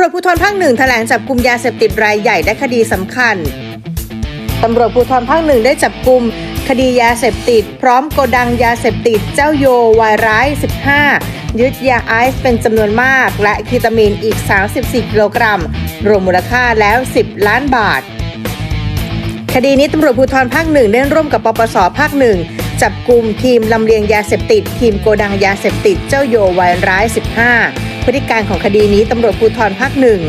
รวจภูธรภาคหนึ่งแถลงจับกลุ่มยาเสพติดรายใหญ่และคดีสำคัญ ตำรวจภูธรภาคหนึ่งได้จับกลุ่มคดียาเสพติด พร้อมโกดังยาเสพติดเจ้าโยวายร้าย 15 ยึดยาไอซ์เป็นจำนวนมาก และคีตามีนอีก 34 กิโลกรัม รวมมูลค่าแล้ว 10 ล้านบาท คดีนี้ตำรวจภูธรภาคหนึ่งได้ร่วมกับปปสภาคหนึ่งจับกลุ่มทีมลำเลียงยาเสพติด ทีมโกดังยาเสพติดเจ้าโยวายร้าย 15 พฤติการของคดีนี้ตำรวจภูธรภาคหนึ่ง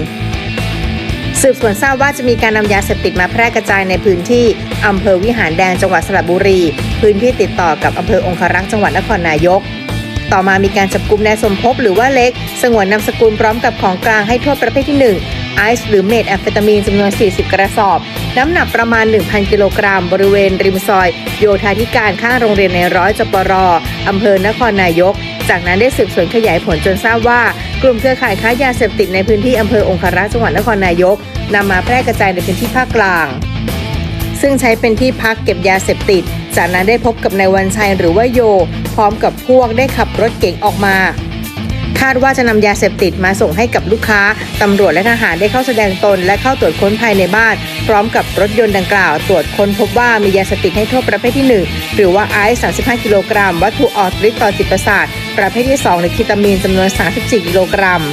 สืบสวนทราบว่าจะมีการนำยาเสพติดมาแพร่กระจายในพื้นที่อำเภอวิหารแดงจังหวัดสระบุรี พื้นที่ติดต่อกับอำเภอองครักษ์จังหวัดนครนายก ต่อมามีการจับกลุ่มนายสมภพหรือว่าเล็ก สงวนนามสกุลพร้อมกับของกลางให้โทษประเภทที่ 1 ไอซ์หรือเมทแอมเฟตามีนจำนวน 40 กระสอบ น้ำหนักประมาณ 1,000 กิโลกรัม บริเวณริมซอย โยธาธิการข้างโรงเรียนในร้อยจปรอำเภอนครนายก จากนั้นได้สืบสวนขยายผลจนทราบว่า กลุ่มเครือข่ายค้ายาเสพติดในพื้นที่อำเภอองคารักษ์จังหวัดนครนายกนำมาแพร่กระจายในพื้นที่ภาคกลาง ซึ่งใช้เป็นที่พักเก็บยาเสพติด จากนั้นได้พบกับนายวันชัยหรือว่าโย พร้อมกับพวกได้ขับรถเก๋งออกมา คาดว่าจะนำยาเสพติดมาส่งให้กับลูกค้าตำรวจและทหารได้เข้าแสดงตน และเข้าตรวจค้นภายในบ้าน พร้อมกับรถยนต์ดังกล่าว ตรวจค้นพบว่ามียาเสพติดให้โทษประเภทที่ 1 หรือว่าไอซ์35 กิโลกรัม วัตถุออกฤทธิ์ต่อจิตประสาท ประเภทที่ 2 หรือคีตามีนจำนวน 34 กิโลกรัม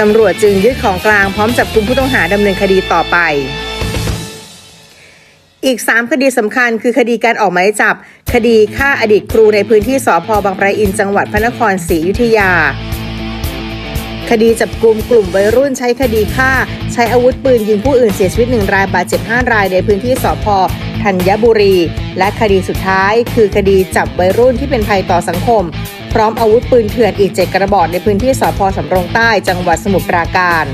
ตำรวจจึงยึดของกลางพร้อมจับกลุ่มผู้ต้องหาดำเนินคดีต่อไป อีก 3 คดีสำคัญคือคดีการออกหมายจับ คดีฆ่าอดีตครูในพื้นที่สพบางปะอินจังหวัดพระนครศรีอยุธยา คดีจับกลุ่มกลุ่มวัยรุ่นใช้คดีฆ่า ใช้อาวุธปืนยิงผู้อื่นเสียชีวิตหนึ่งรายบาดเจ็บ5รายในพื้นที่สพธัญบุรี และคดีสุดท้ายคือคดีจับวัยรุ่นที่เป็นภัยต่อสังคม พร้อมอาวุธปืนเถื่อนอีก 7 กระบอกในพื้นที่สพสำรงใต้จังหวัดสมุทรปราการ